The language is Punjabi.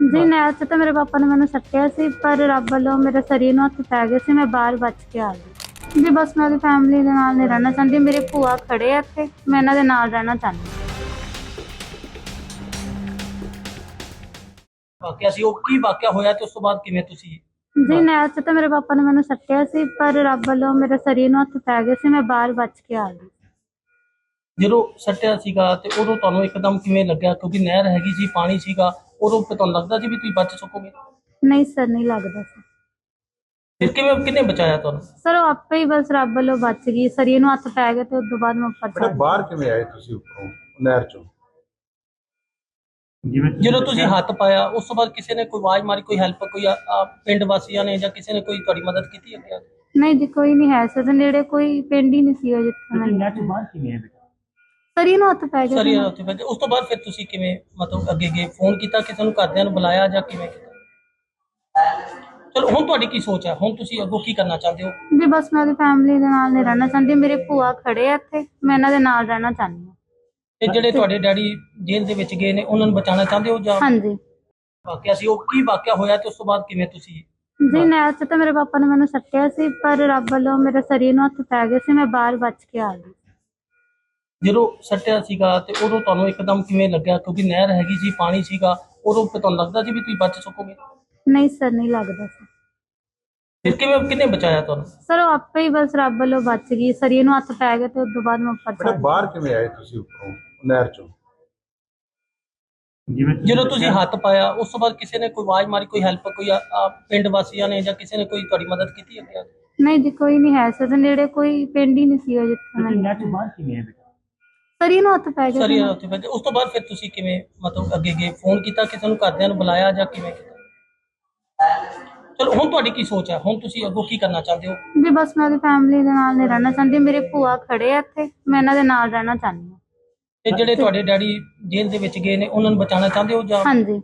ਜੀ ਨਹਿਰ 'ਚ ਤਾਂ ਮੇਰੇ ਪਾਪਾ ਨੇ ਮੈਨੂੰ ਸੱਟਿਆ ਸੀ ਪਰ ਰੱਬ ਵੱਲੋਂ ਮੇਰੇ ਸਰੀਰ ਨੂੰ ਹੱਥ ਪੈ ਗਏ ਸੀ ਮੈਂ ਬਾਹਰ ਬਚ ਕੇ ਆ ਗਈ। ਜੀ ਬਸ ਮੈਂ ਉਹਦੀ ਫੈਮਿਲੀ ਦੇ ਨਾਲ ਨਹੀਂ ਰਹਿਣਾ ਚਾਹੁੰਦੀ ਮੇਰੇ ਭੂਆ ਖੜੇ ਆ ਇੱਥੇ ਮੈਂ ਇਹਨਾਂ ਦੇ ਨਾਲ ਰਹਿਣਾ ਚਾਹੁੰਦੀ। ਵਾਕਿਆ ਸੀ ਉਹ ਕੀ ਵਾਕਿਆ ਹੋਇਆ ਤੇ ਉਸ ਤੋਂ ਬਾਅਦ ਕਿਵੇਂ ਤੁਸੀਂ ਜੀ ਨਹਿਰ 'ਚ ਤਾਂ ਮੇਰੇ ਪਾਪਾ ਨੇ ਮੈਨੂੰ ਸੱਟਿਆ ਸੀ ਪਰ ਰੱਬ ਵੱਲੋਂ ਮੇਰੇ ਸਰੀਰ ਨੂੰ ਹੱਥ ਪੈ ਗਏ ਸੀ ਮੈਂ ਬਾਹਰ ਬਚ ਕੇ ਆ ਗਈ। ਜਦੋਂ ਸੱਟਿਆ ਸੀਗਾ ਤੇ ਉਦੋਂ ਤੁਹਾਨੂੰ ਇੱਕਦਮ ਕਿਵੇਂ ਲੱਗਿਆ? ਕਿਉਂਕਿ ਨਹਿਰ ਹੈਗੀ ਸੀ ਪਾਣੀ ਸੀਗਾ ਉਦੋਂ ਫਿਰ ਤੁਹਾਨੂੰ ਲੱਗਦਾ ਸੀ ਵੀ ਤੁਸੀਂ ਬਚ ਸਕੋਗੇ? ਨਹੀਂ ਸਰ ਨਹੀਂ ਲੱਗਦਾ ਸੀ। ਫਿਰ ਕਿਵੇਂ ਕਿਹਨੇ ਬਚਾਇਆ ਤੁਹਾਨੂੰ? ਸਰ ਉਹ ਆਪੇ ਹੀ ਬਸ ਰੱਬ ਵੱਲੋਂ ਬਚ ਗਈ। ਸਰੀਰ ਨੂੰ ਹੱਥ ਪੈ ਗਏ ਤੇ ਉਸ ਤੋਂ ਬਾਅਦ ਮੈਂ ਉੱਪਰ ਬੇਟਾ ਚੜ੍ਹ ਗਈ। ਬਾਹਰ ਕਿਵੇਂ ਆਏ ਤੁਸੀਂ ਉੱਪਰੋਂ ਨਹਿਰ ਚੋਂ? ਜਦੋਂ ਤੁਸੀਂ ਹੱਥ ਪਾਇਆ ਉਸ ਤੋਂ ਬਾਅਦ ਕਿਸੇ ਨੇ ਕੋਈ ਆਵਾਜ਼ ਮਾਰੀ ਕੋਈ ਹੈਲਪ ਕੋਈ ਆ- ਆ ਪਿੰਡ ਵਾਸੀਆਂ ਨੇ ਜਾਂ ਕਿਸੇ ਨੇ ਕੋਈ ਤੁਹਾਡੀ ਮਦਦ ਕੀਤੀ ਅੱਗੇ ਆ ਕੇ? ਨਹੀਂ ਜੀ ਕੋਈ ਨਹੀਂ ਹੈ ਸਰ। ਨੇੜੇ ਕੋਈ ਪਿੰਡ ਹੀ ਨਹੀਂ ਸੀ ਜਿੱਥੇ ਮੈਂ ਨੈਟ ਬਾਹਰ ਕਿਵੇਂ ਬੇਟਾ? ਸਰੀਰ ਨੂੰ ਹੱਥ ਪੈ ਗਏ ਸਰੀ ਸੀ। ਉੱਥੇ ਫਿਰ ਉਸ ਤੋਂ ਬਾਅਦ ਫਿਰ ਤੁਸੀਂ ਕਿਵੇਂ ਮਤਲਬ ਅੱਗੇ ਗਏ ਫੋਨ ਕੀਤਾ ਕਿਸੇ ਨੂੰ ਘਰਦਿਆਂ ਨੂੰ ਬੁਲਾਇਆ ਜਾਂ ਕਿਵੇਂ ਕੀਤਾ? ਚਲੋ ਹੁਣ ਤੁਹਾਡੀ ਕੀ ਸੋਚ ਹੈ? ਹੁਣ ਤੁਸੀਂ ਅੱਗੋਂ ਕੀ ਕਰਨਾ ਚਾਹੁੰਦੇ ਹੋ? ਜੀ ਬਸ ਮੈਂ ਉਹਦੀ ਫੈਮਿਲੀ ਦੇ ਨਾਲ ਨਹੀਂ ਰਹਿਣਾ ਚਾਹੁੰਦੀ। ਮੇਰੇ ਭੂਆ ਖੜੇ ਆ ਇੱਥੇ। ਮੈਂ ਇਹਨਾਂ ਦੇ ਨਾਲ ਰਹਿਣਾ ਚਾਹੁੰਦੀ ਹਾਂ। ਤੇ ਜਿਹੜੇ ਤੁਹਾਡੇ ਡੈਡੀ ਜੇਲ੍ਹ ਦੇ ਵਿੱਚ ਗਏ ਨੇ ਉਹਨਾਂ ਨੂੰ ਬਚਾਉਣਾ ਚਾਹੁੰਦੇ ਹੋ ਜਾਂ ਹਾਂਜੀ। ਵਾਕਿਆ ਸੀ? ਉਹ ਕੀ ਵਾਕਿਆ ਹੋਇਆ ਤੇ ਉਸ ਤੋਂ ਬਾਅਦ ਕਿਵੇਂ ਤੁਸੀਂ ਜੀ ਨਹਿਰ 'ਚ ਤਾਂ ਮੇਰੇ ਪਾਪਾ ਨੇ ਮੈਨੂੰ ਸੱਟਿਆ ਸੀ ਪਰ ਰੱਬ ਵੱਲੋਂ ਮੇਰੇ ਸਰੀਰ ਨੂੰ ਹੱਥ ਪੈ ਗਏ ਸੀ। ਮੈਂ ਬਾਹਰ ਬਚ ਕੇ ਆ ਗਈ। ਜਦੋਂ ਸੱਟਿਆ ਸੀਗਾ ਤੇ ਉਦੋਂ ਤੁਹਾਨੂੰ ਇੱਕਦਮ ਕਿਵੇਂ ਲੱਗਿਆ? ਕਿਉਂਕਿ ਨਹਿਰ ਹੈਗੀ ਸੀ ਪਾਣੀ ਸੀਗਾ ਉਦੋਂ ਫਿਰ ਤੁਹਾਨੂੰ ਲੱਗਦਾ ਸੀ ਵੀ ਤੁਸੀਂ ਬਚ ਸਕੋਗੇ? ਨਹੀਂ ਸਰ ਨਹੀਂ ਲੱਗਦਾ ਸੀ। ਫਿਰ ਕਿਵੇਂ ਕਿਹਨੇ ਬਚਾਇਆ ਤੁਹਾਨੂੰ? ਸਰ ਉਹ ਆਪੇ ਹੀ ਬਸ ਰੱਬ ਵੱਲੋਂ ਬਚ ਗਈ। ਸਰੀਰ ਨੂੰ ਹੱਥ ਪੈ ਗਏ ਤੇ ਉਸ ਤੋਂ ਬਾਅਦ ਮੈਂ ਉੱਪਰ ਬੇਟਾ ਚੜ੍ਹ ਗਈ। ਬਾਹਰ ਕਿਵੇਂ ਆਏ ਤੁਸੀਂ ਉੱਪਰੋਂ ਨਹਿਰ ਚੋਂ? ਜਿਵੇਂ ਜਦੋਂ ਤੁਸੀਂ ਹੱਥ ਪਾਇਆ ਉਸ ਤੋਂ ਬਾਅਦ ਕਿਸੇ ਨੇ ਕੋਈ ਆਵਾਜ਼ ਮਾਰੀ ਕੋਈ ਹੈਲਪ ਕੋਈ ਆ- ਆ ਪਿੰਡ ਵਾਸੀਆਂ ਨੇ ਜਾਂ ਕਿਸੇ ਨੇ ਕੋਈ ਤੁਹਾਡੀ ਮਦਦ ਕੀਤੀ ਅੱਗੇ? ਆ ਕੇ? ਨਹੀਂ ਜੀ ਕੋਈ ਨਹੀਂ ਹੈ ਸਰ। ਨੇੜੇ ਕੋਈ ਪਿੰਡ ਹੀ ਨਹੀਂ ਸੀ ਜਿੱਥੇ ਮੈਂ ਨੈਟ ਬਾਹਰ ਕਿਵੇਂ ਹੈ ਬੇਟਾ ਸਰੀਰ ਨੂੰ ਹੱਥ ਪੈ ਗਏ ਸਰੀ ਸੀ। ਉੱਥੇ ਫਿਰ ਉਸ ਤੋਂ ਬਾਅਦ ਫਿਰ ਤੁਸੀਂ ਕਿਵੇਂ ਮਤਲਬ ਅੱਗੇ ਗਏ ਫੋਨ ਕੀਤਾ ਕਿਸੇ ਨੂੰ ਘਰਦਿਆਂ ਨੂੰ ਬੁਲਾਇਆ ਜਾਂ ਕਿਵੇਂ ਕੀਤਾ? ਚਲੋ ਹੁਣ ਤੁਹਾਡੀ ਕੀ ਸੋਚ ਹੈ? ਹੁਣ ਤੁਸੀਂ ਅੱਗੋਂ ਕੀ ਕਰਨਾ ਚਾਹੁੰਦੇ ਹੋ? ਜੀ ਬਸ ਮੈਂ ਉਹਦੀ ਫੈਮਿਲੀ ਦੇ ਨਾਲ ਨਹੀਂ ਰਹਿਣਾ ਚਾਹੁੰਦੀ। ਮੇਰੇ ਭੂਆ ਖੜੇ ਆ ਇੱਥੇ। ਮੈਂ ਇਹਨਾਂ ਦੇ ਨਾਲ ਰਹਿਣਾ ਚਾਹੁੰਦੀ ਹਾਂ। ਤੇ ਜਿਹੜੇ ਤੁਹਾਡੇ ਡੈਡੀ ਜੇਲ੍ਹ ਦੇ ਵਿੱਚ ਗਏ ਨੇ ਉਹਨਾਂ ਨੂੰ ਬਚਾਉਣਾ ਚਾਹੁੰਦੇ ਹੋ ਜਾਂ ਹਾਂਜੀ।